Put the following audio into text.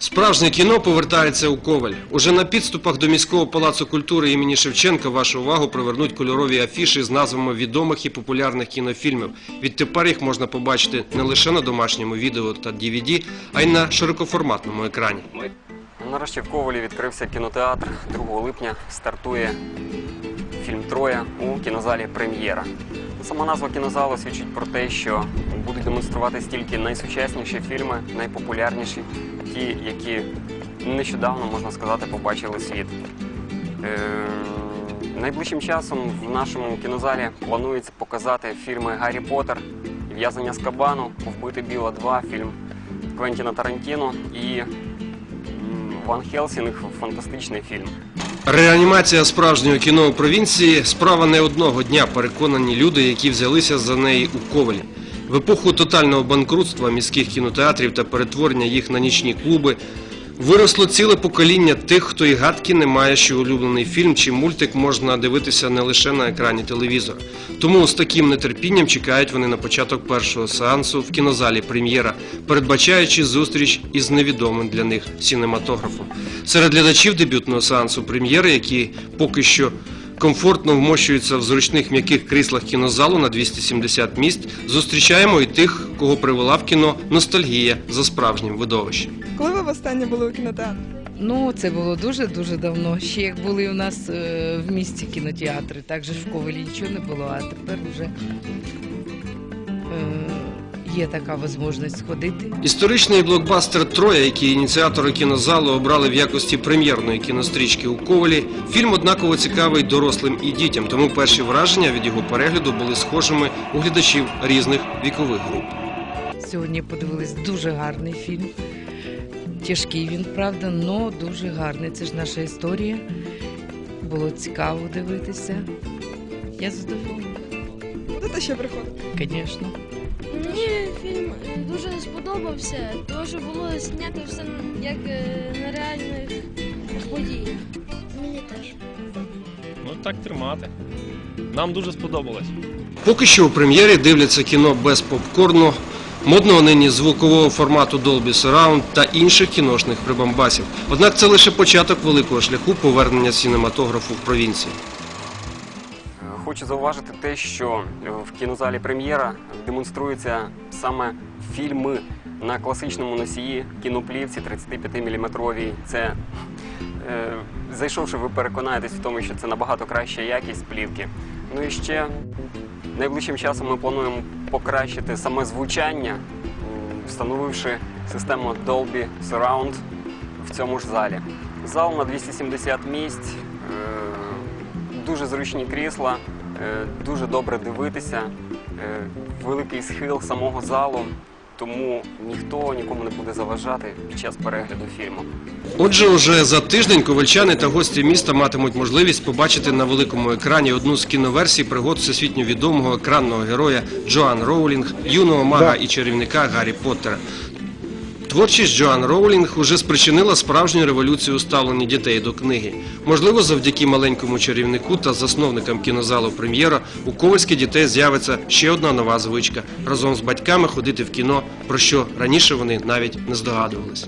Справжнє кіно повертається у Коваль. Уже на підступах до міського палацу культури імені Шевченка вашу увагу привернуть кольорові афіші з назвами відомих і популярних кінофільмів. Відтепер їх можна побачити не лише на домашньому відео та DVD, а й на широкоформатному екрані. Нарешті в Ковалі відкрився кінотеатр. 2 липня стартує фільм Троя у кінозалі Прем'єра. Сама назва кінозалу свідчить про те, що будуть демонструвати стільки найсучасніші фільми, найпопулярніші, ті, які нещодавно, можна сказати, побачили світ. Е, Найближчим часом в нашому кінозалі планується показати фільми Гаррі Поттер, В'язання з кабану, Вбити Біла 2, фільм Квентіна Тарантіно і Ван Хелсінг фантастичний фільм. Реанімація справжнього кіно у провінції справа не одного дня, переконані люди, які взялися за неї у Ковалі. В епоху тотального банкрутства міських кінотеатрів та перетворення їх на нічні клуби виросло ціле покоління тих, хто і гадки не має, що улюблений фільм чи мультик можна дивитися не лише на екрані телевізора. Тому з таким нетерпінням чекають вони на початок першого сеансу в кінозалі прем'єра, передбачаючи зустріч із невідомим для них синематографом. Серед глядачів дебютного сеансу прем'єри, які поки що комфортно вмощуються в зручних м'яких кріслах кінозалу на 270 місць, зустрічаємо і тих, кого привела в кіно ностальгія за справжнім видовищем. Коли ви востаннє були у кінотеатрі? Ну, це було дуже-дуже давно. Ще як були у нас е, в місті кінотеатри, так же ж в Ковалі нічого не було, а тепер вже е, є така можливість сходити. Історичний блокбастер Троя, який ініціатори кінозалу обрали в якості прем'єрної кінострічки у Ковалі, фільм однаково цікавий дорослим і дітям, тому перші враження від його перегляду були схожими у глядачів різних вікових груп. Сьогодні подивились дуже гарний фільм. Тяжкий він, правда, але дуже гарний. Це ж наша історія. Було цікаво дивитися. Я задоволена, Будете ще приходити? звісно. Мені фільм дуже сподобався, тому що було знято все як е, на реальних подіях. Мені теж. Ну так тримати. Нам дуже сподобалось. Поки що у прем'єрі дивляться кіно без попкорну, модного нині звукового формату Dolby Surround та інших кіношних прибамбасів. Однак це лише початок великого шляху повернення синематографу в провінцію. Хочу зауважити те, що е, в кінозалі прем'єра демонструються саме фільми на класичному носії кіноплівці 35-мм. Це е, зайшовши, ви переконаєтесь в тому, що це набагато краща якість плівки. Ну і ще найближчим часом ми плануємо покращити саме звучання, встановивши систему Dolby Surround в цьому ж залі. Зал на 270 місць. е, Дуже зручні крісла, дуже добре дивитися, е, великий схил самого залу, тому ніхто нікому не буде заважати під час перегляду фільму. Отже, уже за тиждень ковальчани та гості міста матимуть можливість побачити на великому екрані одну з кіноверсій пригод всесвітньо відомого екранного героя Джоан Роулінг, юного мага і чарівника Гаррі Поттера. Творчість Джоан Роулінг уже спричинила справжню революцію у ставленні дітей до книги. Можливо, завдяки маленькому чарівнику та засновникам кінозалу прем'єра у Ковальські дітей з'явиться ще одна нова звичка разом з батьками ходити в кіно, про що раніше вони навіть не здогадувалися.